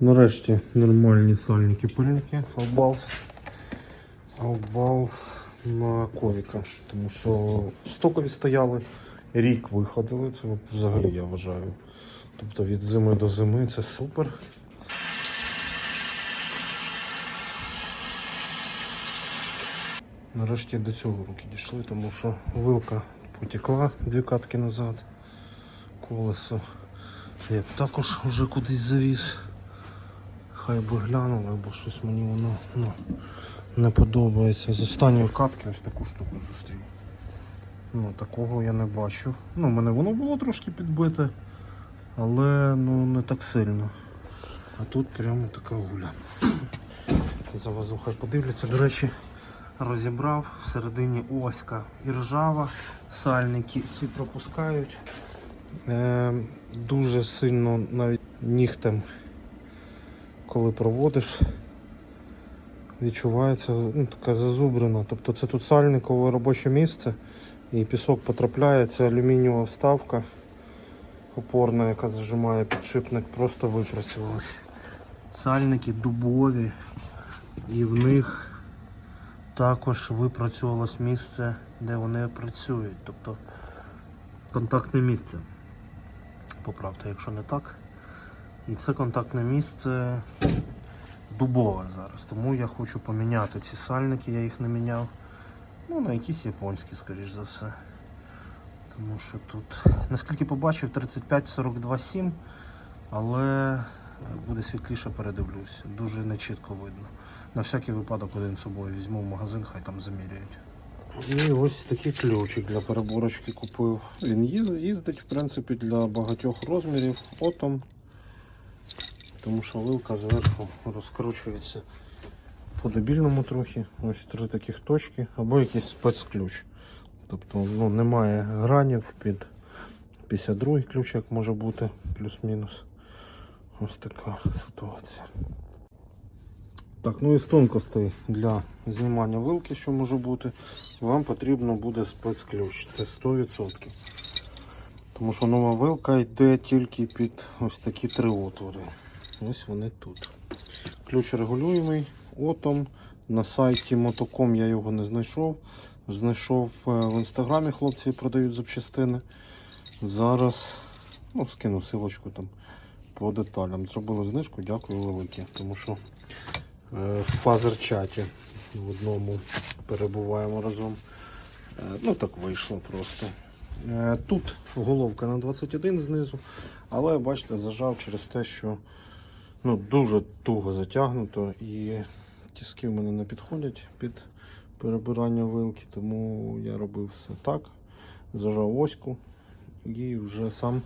Нарешті нормальні сальники пильники. Албалс. Албалс на ковіка. Тому що стокові стояли, рік виходили. Це взагалі я вважаю. Тобто від зими до зими це супер. Нарешті до цього руки дійшли, тому що вилка потекла дві катки назад. Колесо. Я також вже кудись завіз. Хай би глянули, бо щось мені воно ну, не подобається. З останньої катки ось таку штуку зустрів. Ну, такого я не бачив. Ну, мене воно було трошки підбите, але ну, не так сильно. А тут прямо така гуля. Завезу, хай подивляться. До речі, розібрав всередині оська і ржава. Сальники ці пропускають. Е, дуже сильно навіть нігтем, коли проводиш, відчувається ну, така зазубрена. Тобто це тут сальникове робоче місце і пісок потрапляє, це алюмінієва вставка опорна, яка зажимає підшипник, просто випрацювалася. Сальники дубові і в них також випрацьовувалось місце, де вони працюють. Тобто контактне місце. Поправте, якщо не так. І це контактне місце дубове зараз. Тому я хочу поміняти ці сальники, я їх не міняв. Ну, на якісь японські, скоріш за все. Тому що тут, наскільки побачив, 35-42-7, але буде світліше передивлюсь. Дуже нечітко видно. На всякий випадок один з собою візьму в магазин, хай там заміряють. І ось такий ключик для переборочки купив. Він їздить, в принципі, для багатьох розмірів. Отом. Тому що вилка зверху розкручується по-дебільному трохи. Ось три таких точки, або якийсь спецключ. Тобто ну, немає гранів під 52 ключ, як може бути, плюс-мінус. Ось така ситуація. Так, ну і з тонкостей для знімання вилки, що може бути, вам потрібно буде спецключ. Це 100%. Тому що нова вилка йде тільки під ось такі три отвори. Ось вони тут. Ключ регулюємий отом. На сайті Мотоком я його не знайшов. Знайшов е, в інстаграмі, хлопці продають запчастини. Зараз ну, скину силочку там по деталям. Зробили знижку, дякую велике. Тому що е, в фазер-чаті в одному перебуваємо разом. Е, Ну так вийшло просто. Тут головка на 21 знизу, але бачите, зажав через те, що ну, дуже туго затягнуто і тіски в мене не підходять під перебирання вилки, тому я робив все так. Зажав оську і вже сам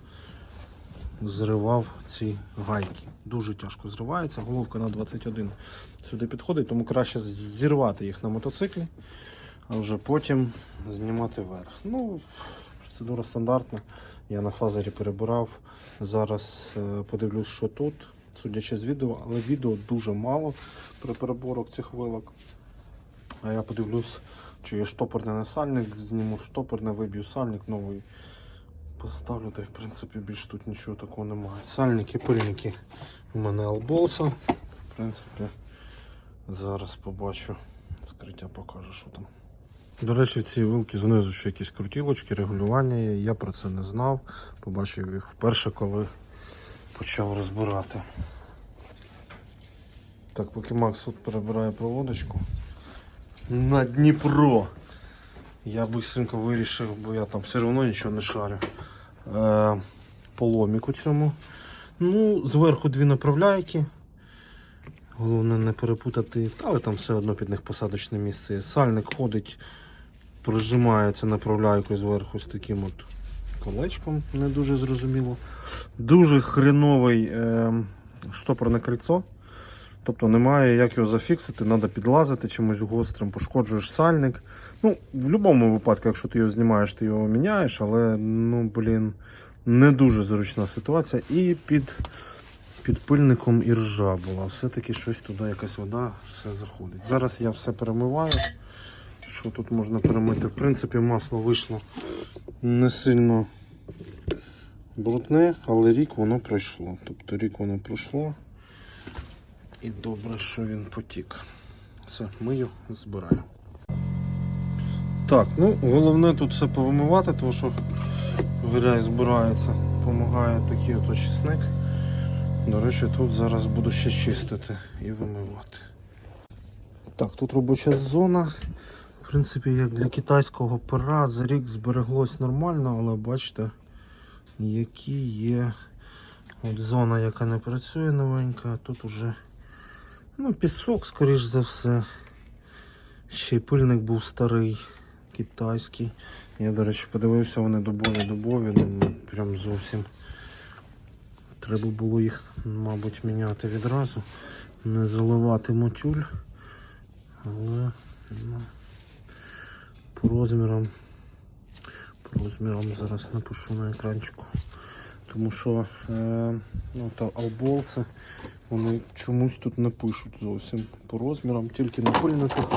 зривав ці гайки. Дуже тяжко зривається. Головка на 21 сюди підходить, тому краще зірвати їх на мотоциклі, а вже потім знімати верх. Ну, процедура стандартна. Я на фазері перебирав. Зараз е, подивлюсь, що тут, судячи з відео, але відео дуже мало при переборок цих вилок. А я подивлюсь, чи є штопорний на сальник, зніму штопорне, виб'ю сальник новий. Поставлю, та в принципі більш тут нічого такого немає. Сальники, пильники у мене алболса. В принципі, зараз побачу. Скриття покаже, що там. До речі, в цій вилки знизу ще якісь крутілочки, регулювання є. Я про це не знав. Побачив їх вперше, коли почав розбирати. Так, поки Макс тут перебирає проводочку. На Дніпро. Я быстренько вирішив, бо я там все одно нічого не шарю. Е, по ломіку цьому. Ну, зверху дві направляйки. Головне не перепутати, але там все одно під них посадочне місце. Сальник ходить, прижимається направляйкою зверху з таким от колечком, не дуже зрозуміло. Дуже хреновий е, штопорне кольцо. Тобто немає як його зафіксити, треба підлазити чимось гострим, пошкоджуєш сальник. Ну, в будь-якому випадку, якщо ти його знімаєш, ти його міняєш, але ну, блін, не дуже зручна ситуація. І під, під пильником і ржа була. Все-таки щось туди, якась вода, все заходить. Зараз я все перемиваю. Що тут можна перемити? В принципі, масло вийшло не сильно брудне, але рік воно пройшло. Тобто рік воно пройшло. І добре, що він потік. Все, мию, збираю. Так, ну головне тут все повимивати, тому що грязь збирається. Помагає такий от очисник. До речі, тут зараз буду ще чистити і вимивати. Так, тут робоча зона. Принципі, як для китайського пера за рік збереглось нормально, але бачите, які є от зона, яка не працює новенька, тут уже ну, пісок, скоріш за все. Ще й пильник був старий, китайський. Я, до речі, подивився, вони дубові, ну прям зовсім. Треба було їх, мабуть, міняти відразу, не заливати мотюль. Але ну, по розмірам, по розмірам зараз напишу на екранчику. Тому що е, ну, та алболси, вони чомусь тут не пишуть зовсім по розмірам, тільки на пильниках.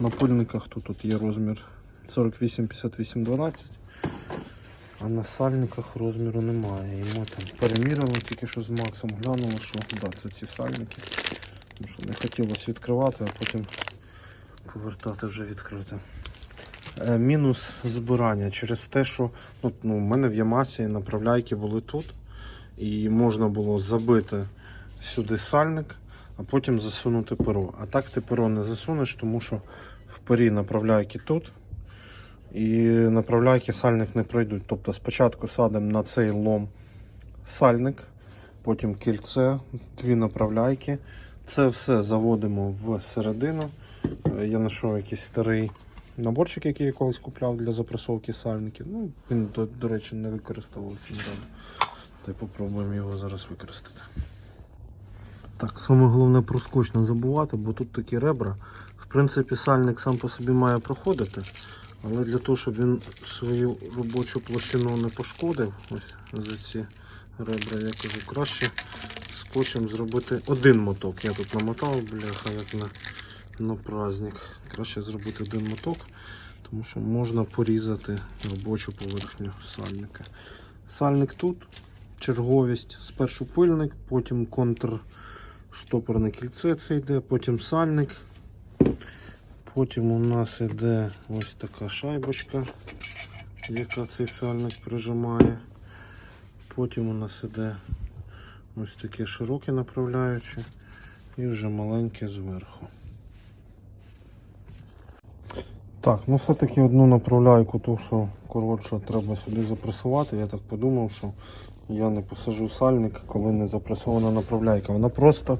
На пильниках тут, тут є розмір 48, 58, 12. А на сальниках розміру немає. І ми там перемірили тільки що з Максом, глянули, що да, це ці сальники. Тому що не хотілося відкривати, а потім повертати вже відкрите. Е, мінус збирання через те, що ну, ну, в мене в Ямасі направляйки були тут, і можна було забити сюди сальник, а потім засунути перо. А так ти перо не засунеш, тому що в пері направляйки тут, і направляйки сальник не пройдуть. Тобто спочатку садимо на цей лом сальник, потім кільце, дві направляйки. Це все заводимо в середину. Е, Я знайшов якийсь старий наборчик, який я колись купляв для запресовки сальників. Ну, він, до, до речі, не використовувався недавно. Та й попробуємо його зараз використати. Так, саме головне про скотч не забувати, бо тут такі ребра. В принципі, сальник сам по собі має проходити, але для того, щоб він свою робочу площину не пошкодив, ось за ці ребра, я кажу, краще скотчем зробити один моток. Я тут намотав, бляха, як на, на праздник. Краще зробити один моток, тому що можна порізати робочу поверхню сальника. Сальник тут, черговість, спершу пильник, потім контрштопорне кільце це йде, потім сальник. Потім у нас йде ось така шайбочка, яка цей сальник прижимає. Потім у нас іде ось таке широке направляюче і вже маленьке зверху. Так, ну все-таки одну направляйку, ту, що коротше треба сюди запресувати. Я так подумав, що я не посажу сальник, коли не запресована направляйка. Вона просто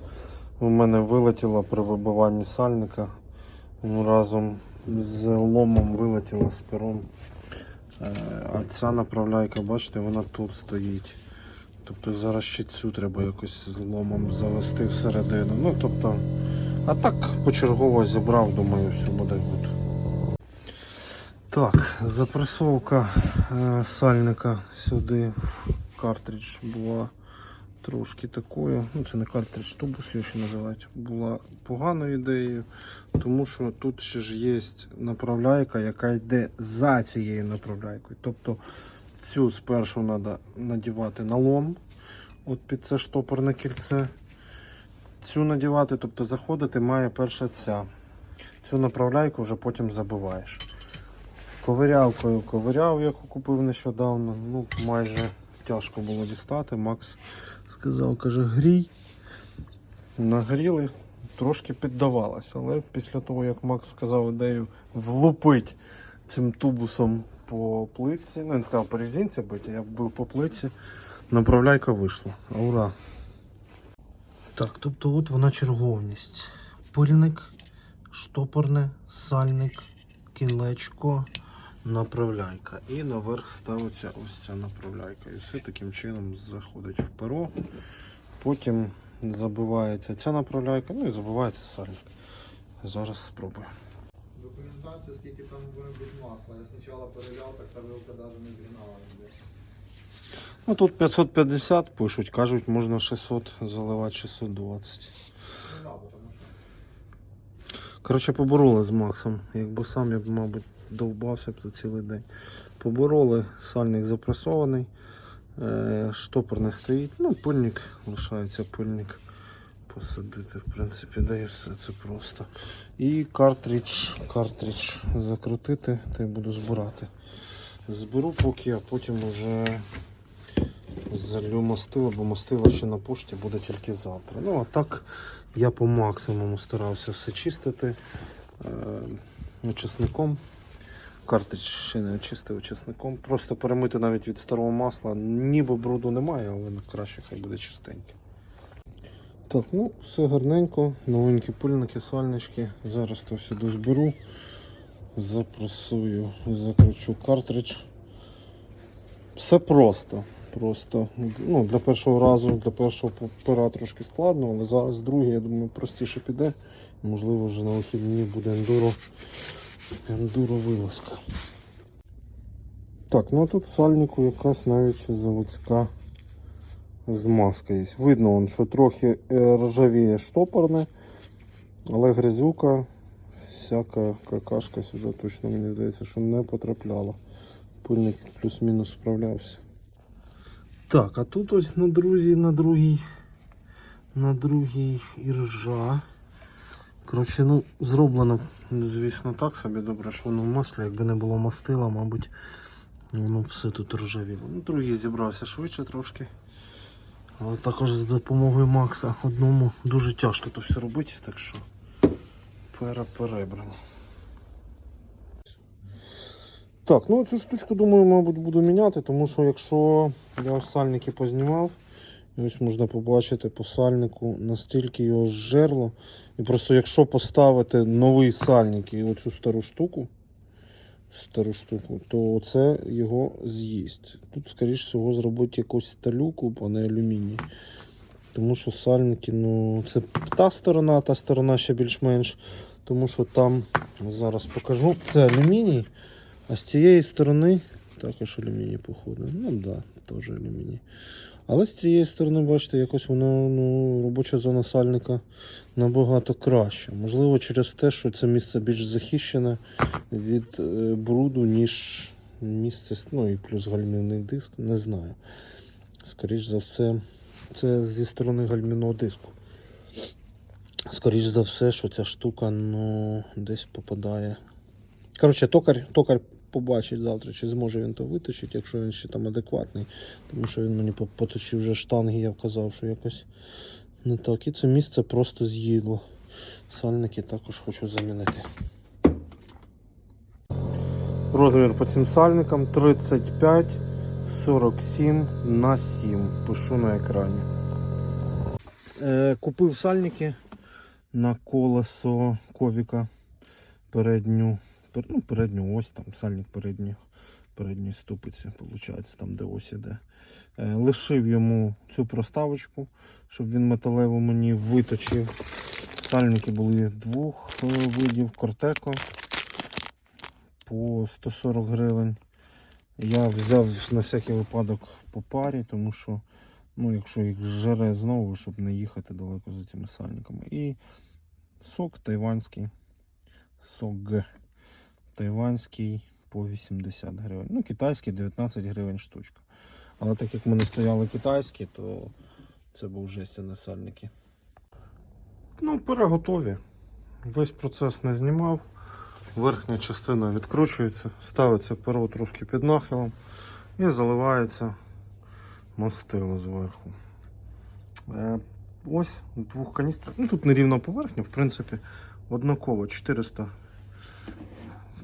у мене вилетіла при вибиванні сальника. Ну, разом з ломом вилетіла з пером. Е, А ця направляйка, бачите, вона тут стоїть. Тобто зараз ще цю треба якось з ломом завести всередину. Ну, тобто, а так почергово зібрав, думаю, все буде гуд. Так, запресовка е, сальника сюди в картридж була трошки такою. Ну, це не картридж, тубус його ще називають. Була поганою ідеєю, тому що тут ще ж є направляйка, яка йде за цією направляйкою. Тобто цю спершу треба надівати на лом, от під це штопорне кільце. Цю надівати, тобто заходити має перша ця. Цю направляйку вже потім забиваєш. Ковирялкою ковиряв, яку купив нещодавно. Ну, майже тяжко було дістати. Макс сказав, каже, грій. Нагріли, трошки піддавалося, але після того, як Макс сказав ідею влупить цим тубусом по плитці, ну він сказав по резинці бити, я бив по плитці, направляйка вийшла. Ура! Так, тобто от вона черговність. Пильник, штопорне, сальник, кілечко, направляйка. І наверх ставиться ось ця направляйка. І все таким чином заходить в перо. Потім забивається ця направляйка, ну і забивається сальник. Зараз спробую. Документація, скільки там буде бути масла. Я спочатку перевіряв, так та вилка навіть не згинала. Ну тут 550 пишуть, кажуть, можна 600 заливати 620. Не треба, тому що Коротше, побороли з Максом. Якби сам я б, мабуть, довбався б тут цілий день. Побороли, сальник запресований, е, штопор не стоїть. Ну, пильник лишається пильник. посадити, в принципі, да все це просто. І картридж, картридж закрутити та й буду збирати. Зберу поки, а потім уже залю мастило, бо мастило ще на пошті буде тільки завтра. Ну а так я по максимуму старався все чистити е, очисником. Картридж ще не очистив очисником. Просто перемити навіть від старого масла. Ніби бруду немає, але краще хай буде чистеньке. Так, ну все гарненько, новенькі пильники, сальнички. Зараз то все дозберу, запресую, закручу картридж. Все просто. Просто ну, для першого разу, для першого пера трошки складно, але зараз другий, я думаю, простіше піде. Можливо, вже на вихідні буде ендуро, ендуро вилазка. Так, ну а тут в сальнику якась навіть ще заводська змазка є. Видно, вон, що трохи е, ржавіє штопорне, але грязюка, всяка какашка сюди точно мені здається, що не потрапляла. Пильник плюс-мінус справлявся. Так, а тут ось на друзі, на другій, на другій іржа. Коротше, ну, зроблено, звісно, так собі добре, що воно в маслі, якби не було мастила, мабуть, воно все тут ржавіло. Ну, другий зібрався швидше трошки. Але також за допомогою Макса одному дуже тяжко то все робити, так що переперебрано. Так, ну цю штучку, думаю, мабуть, буду міняти, тому що якщо я сальники познімав, ось можна побачити по сальнику, настільки його зжерло. І просто якщо поставити новий сальник і оцю стару штуку, стару штуку, то це його з'їсть. Тут, скоріш всього, зробити якусь сталюку, а не алюміній. Тому що сальники, ну, це та сторона, та сторона ще більш-менш. Тому що там, зараз покажу, це алюміній. А з цієї сторони також алюміній, походу. Ну так, да, теж алюміній. Але з цієї сторони, бачите, якось воно ну, робоча зона сальника набагато краща. Можливо, через те, що це місце більш захищене від е, бруду, ніж місце, ну і плюс гальмівний диск, не знаю. Скоріш за все, це зі сторони гальмівного диску. Скоріш за все, що ця штука ну, десь попадає. Коротше, токар, токар побачить завтра, чи зможе він то виточити, якщо він ще там адекватний. Тому що він мені поточив вже штанги, я вказав, що якось не так. І це місце просто з'їдло. Сальники також хочу замінити. Розмір по цим сальникам 35 47 на 7. Пишу на екрані. Е, купив сальники на колесо ковіка передню. Ну, передню ось там сальник передньої, передньої ступиці, виходить, там де ось іде. Е, лишив йому цю проставочку, щоб він металеву мені виточив. Сальники були двох е, видів Кортеко по 140 гривень. Я взяв на всякий випадок по парі, тому що ну, якщо їх жере знову, щоб не їхати далеко за цими сальниками. І сок тайванський. Сок Г. Тайванський по 80 гривень. Ну, китайський 19 гривень штучка. Але так як в мене стояли китайські, то це був жестяні сальники. Ну, переготові. Весь процес не знімав. Верхня частина відкручується, ставиться перо трошки під нахилом і заливається мастило зверху. Е, ось двох каністрах. Ну тут нерівна поверхня, в принципі, однаково 400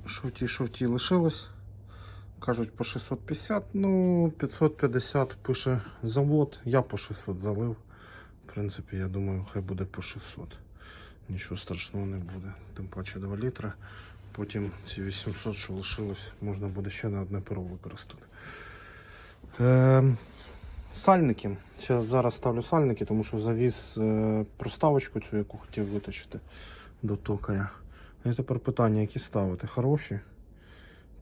шовті шовті лишилось. Кажуть по 650, ну 550 пише завод, я по 600 залив. В принципі, я думаю, хай буде по 600. Нічого страшного не буде. Тим паче 2 літри. Потім ці 800, що лишилось, можна буде ще на одне перо використати. Е, сальники. Ще зараз ставлю сальники, тому що завіз е, проставочку цю, яку хотів виточити до токаря. І тепер питання, які ставити? Хороші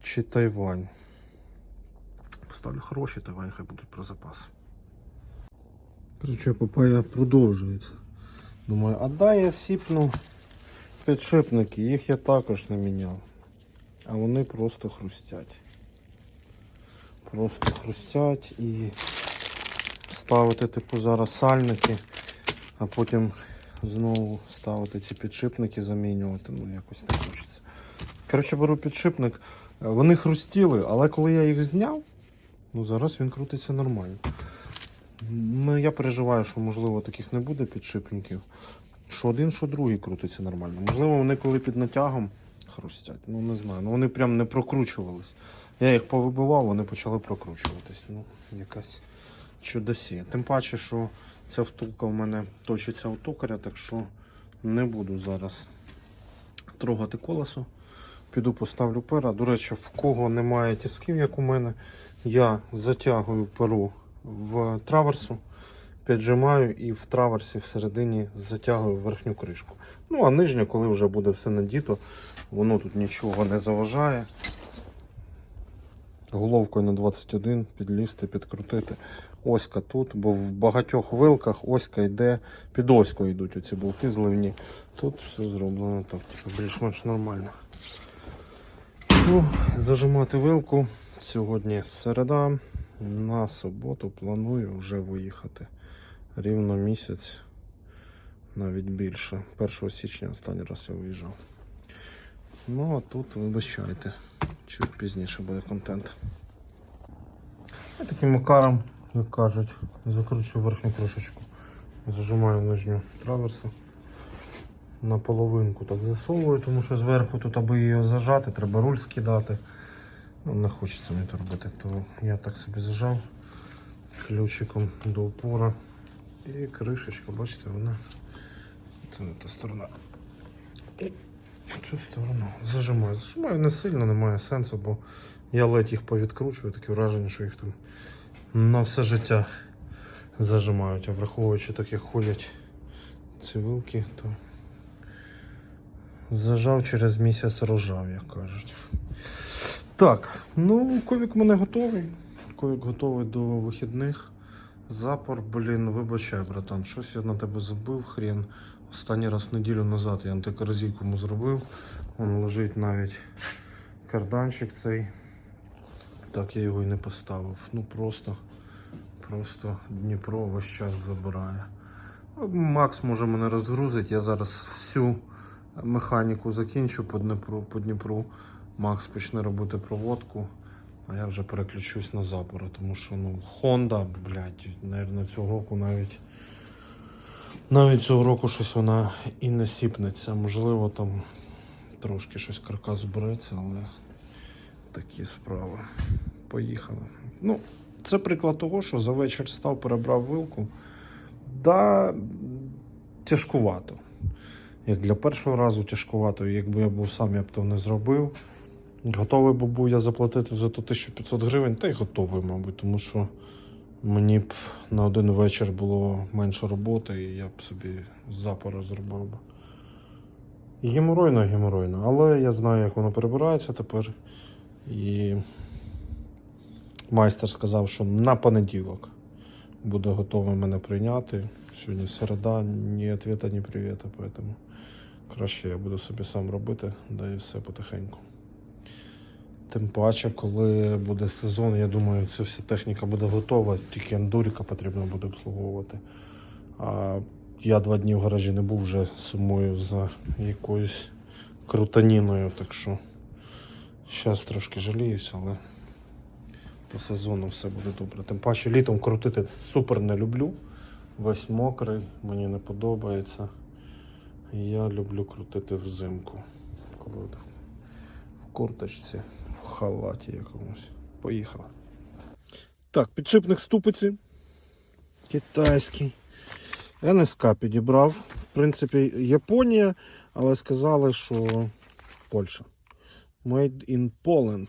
чи Тайвань? Поставлю хороші, Тайвань хай будуть про запас. Короче, папая продовжується. Думаю, а дай я сіпну підшипники, їх я також не міняв. А вони просто хрустять. Просто хрустять і ставити типу зараз сальники, а потім знову ставити ці підшипники, замінювати. Ну, якось не хочеться. Коротше, беру підшипник. Вони хрустіли, але коли я їх зняв, ну зараз він крутиться нормально. Ну, я переживаю, що можливо таких не буде підшипників. Що один, що другий крутиться нормально. Можливо, вони коли під натягом хрустять. Ну не знаю. Ну вони прям не прокручувались. Я їх повибивав, вони почали прокручуватись. Ну, якась чудосія. Тим паче, що ця втулка в мене точиться у токаря, так що не буду зараз трогати колесо. Піду поставлю пера. До речі, в кого немає тисків, як у мене, я затягую перу в траверсу, піджимаю і в траверсі всередині затягую верхню кришку. Ну, а нижня, коли вже буде все надіто, воно тут нічого не заважає. Головкою на 21 підлізти, підкрутити. Оська тут, бо в багатьох вилках оська йде, під оською йдуть оці болти зливні. Тут все зроблено так, типу, більш-менш нормально. Ну, зажимати вилку. Сьогодні середа. На суботу планую вже виїхати. Рівно місяць, навіть більше. 1 січня останній раз я виїжджав. Ну а тут вибачайте. Чуть пізніше буде контент. Таким макаром, як кажуть, закручую верхню кришечку. Зажимаю нижню траверсу. На половинку так засовую, тому що зверху тут, аби її зажати, треба руль скидати. Ну, не хочеться мені то робити, то я так собі зажав ключиком до опора. І кришечка, бачите, вона. Це не та сторона. І цю сторону зажимаю. Зажимаю не сильно, немає сенсу, бо я ледь їх повідкручую, таке враження, що їх там на все життя зажимають. А враховуючи так, як ходять ці вилки, то зажав через місяць рожав, як кажуть. Так, ну ковік в мене готовий. Ковік готовий до вихідних. Запор, блін, вибачай, братан, щось я на тебе забив, хрен. Останній раз неділю назад я антикорозійку зробив. Вон лежить навіть карданчик цей. Так я його і не поставив. Ну просто, просто Дніпро весь час забирає. Ну, Макс може мене розгрузить. Я зараз всю механіку закінчу по Дніпру, по Дніпру. Макс почне робити проводку, а я вже переключусь на запори, тому що ну, Honda, блядь, наверное, цього року навіть навіть цього року щось вона і не сіпнеться. Можливо, там трошки щось каркас збереться, але такі справи. Поїхали. Ну, це приклад того, що за вечір став, перебрав вилку. Да, тяжкувато. Як для першого разу тяжкувато, якби я був сам, я б то не зробив. Готовий би був я заплатити за то 1500 гривень, та й готовий, мабуть, тому що мені б на один вечір було менше роботи, і я б собі запори зробив би. Геморойно, геморойно, але я знаю, як воно перебирається тепер. І майстер сказав, що на понеділок буде готовий мене прийняти. Сьогодні середа, ні відповіда, ні привіта, поэтому краще я буду собі сам робити, да і все потихеньку. Тим паче, коли буде сезон, я думаю, ця вся техніка буде готова, тільки ендуріка потрібно буде обслуговувати. А я два дні в гаражі не був вже сумую за якоюсь крутаніною, так що зараз трошки жаліюсь, але по сезону все буде добре. Тим паче літом крутити супер не люблю. Весь мокрий, мені не подобається. Я люблю крутити взимку. Коли в курточці, в халаті якомусь. Поїхали. Так, підшипник ступиці. Китайський. НСК підібрав. В принципі, Японія, але сказали, що Польща. Made in Poland.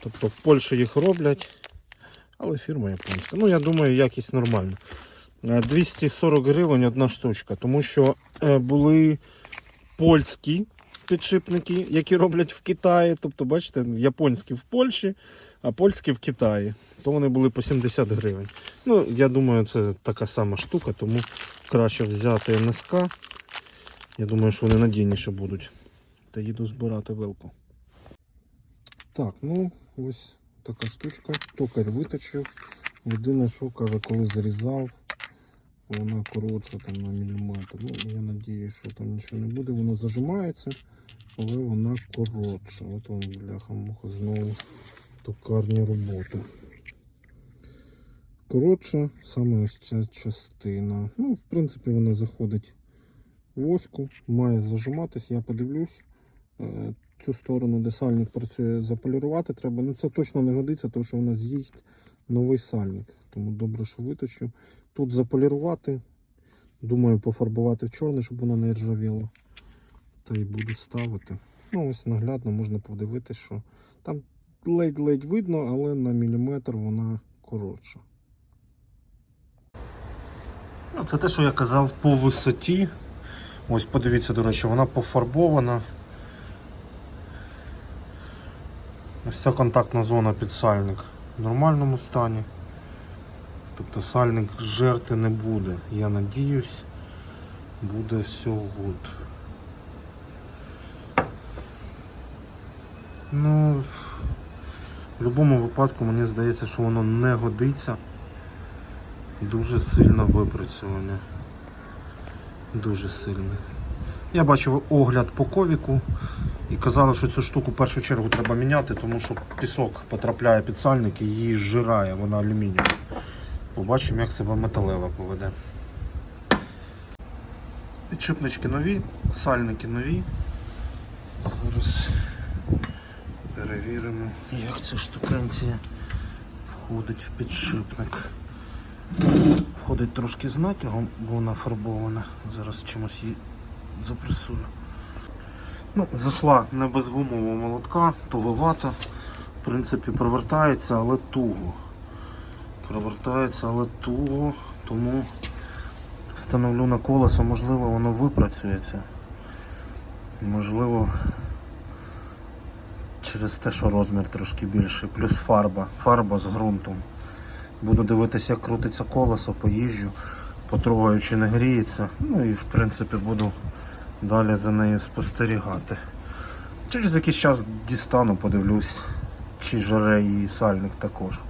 Тобто в Польщі їх роблять, але фірма японська. Ну, я думаю, якість нормальна. Е, 240 гривень одна штучка, тому що е, були польські підшипники, які роблять в Китаї. Тобто, бачите, японські в Польщі, а польські в Китаї. То вони були по 70 гривень. Ну, я думаю, це така сама штука, тому краще взяти НСК. Я думаю, що вони надійніше будуть. Та їду збирати вилку. Так, ну ось така штучка. Токар виточив. Єдине, що каже, коли зарізав, вона коротша там на міліметр. Ну, я надіюсь, що там нічого не буде. Воно зажимається, але вона коротша. От вам бляха-муха знову токарні роботи. Коротше, саме ось ця частина. Ну, в принципі, вона заходить в оську, має зажиматись. Я подивлюсь. Цю сторону, де сальник працює, заполірувати треба. Ну це точно не годиться, тому що вона з'їсть новий сальник. Тому добре, що виточив. Тут заполірувати. Думаю, пофарбувати в чорне, щоб воно не ржавіло. Та й буду ставити. Ну, ось наглядно можна подивитися, що там ледь-ледь видно, але на міліметр вона коротша. Ну, це те, що я казав по висоті. Ось подивіться, до речі, вона пофарбована. Ось ця контактна зона під сальник в нормальному стані. Тобто сальник жерти не буде. Я надіюсь, буде все гуд. Ну, в будь-якому випадку мені здається, що воно не годиться. Дуже сильно випрацьоване. Дуже сильне. Я бачив огляд по ковіку і казали, що цю штуку в першу чергу треба міняти, тому що пісок потрапляє під сальник і її зжирає, вона алюмінієва. Побачимо, як себе металева поведе. Підшипнички нові, сальники нові. Зараз перевіримо, як ця штукенція входить в підшипник. Входить трошки з натягом, бо вона фарбована. Зараз чимось її запресую. Ну, зайшла не без гумового молотка, туговато. В принципі, провертається, але туго. Провертається, але туго, тому встановлю на колесо, можливо, воно випрацюється. Можливо, через те, що розмір трошки більший, плюс фарба. Фарба з ґрунтом. Буду дивитися, як крутиться колесо, поїжджу, потрогаю, чи не гріється. Ну і в принципі буду далі за нею спостерігати. Через якийсь час дістану, подивлюсь, чи жаре її сальник також.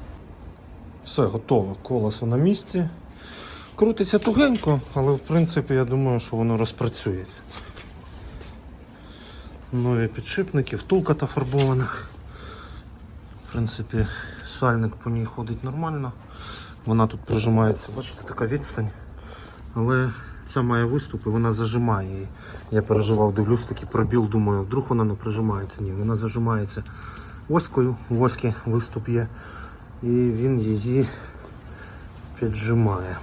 Все, готово. Колесо на місці. Крутиться тугенько, але в принципі я думаю, що воно розпрацюється. Нові підшипники, втулка та фарбована. В принципі, сальник по ній ходить нормально. Вона тут прижимається, бачите, така відстань. Але ця має виступ і вона зажимає її. Я переживав, дивлюсь, такий пробіл, думаю, вдруг вона не прижимається. Ні, вона зажимається оською, в оськи виступ є. І він її піджимає.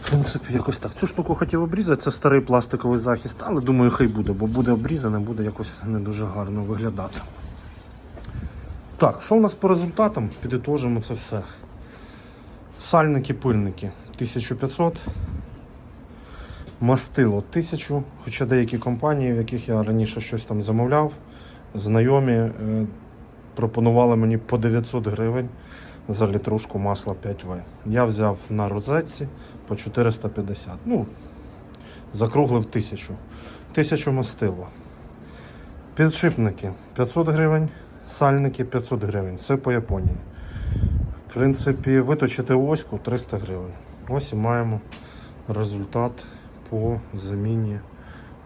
В принципі, якось так. Цю штуку хотів обрізати, це старий пластиковий захист, але думаю, хай буде, бо буде обрізане, буде якось не дуже гарно виглядати. Так, що у нас по результатам? Підітожимо це все. Сальники, пильники 1500. Мастило 1000. Хоча деякі компанії, в яких я раніше щось там замовляв, знайомі е, пропонували мені по 900 гривень за літрушку масла 5В. Я взяв на розетці по 450. Ну, закруглив 1000. 1000 мастило. Підшипники 500 гривень, сальники 500 гривень. Це по Японії. В принципі, виточити оську 300 гривень. Ось і маємо результат по заміні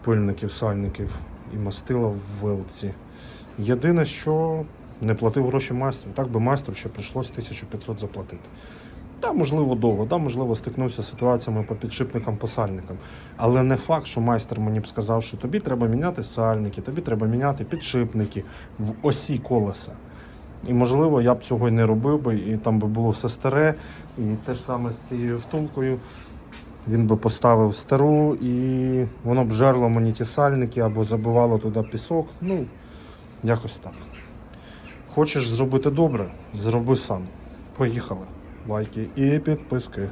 пильників, сальників і мастила в вилці. Єдине, що не платив гроші майстру. Так би майстру ще прийшлось 1500 заплатити. Та, можливо, довго, да, можливо, стикнувся з ситуаціями по підшипникам, по сальникам. Але не факт, що майстер мені б сказав, що тобі треба міняти сальники, тобі треба міняти підшипники в осі колеса. І можливо, я б цього й не робив би, і там би було все старе. І те ж саме з цією втулкою. Він би поставив стару і воно б жерло мені ті сальники або забивало туди пісок. Ну, якось так. Хочеш зробити добре, зроби сам. Поїхали. Лайки і підписки.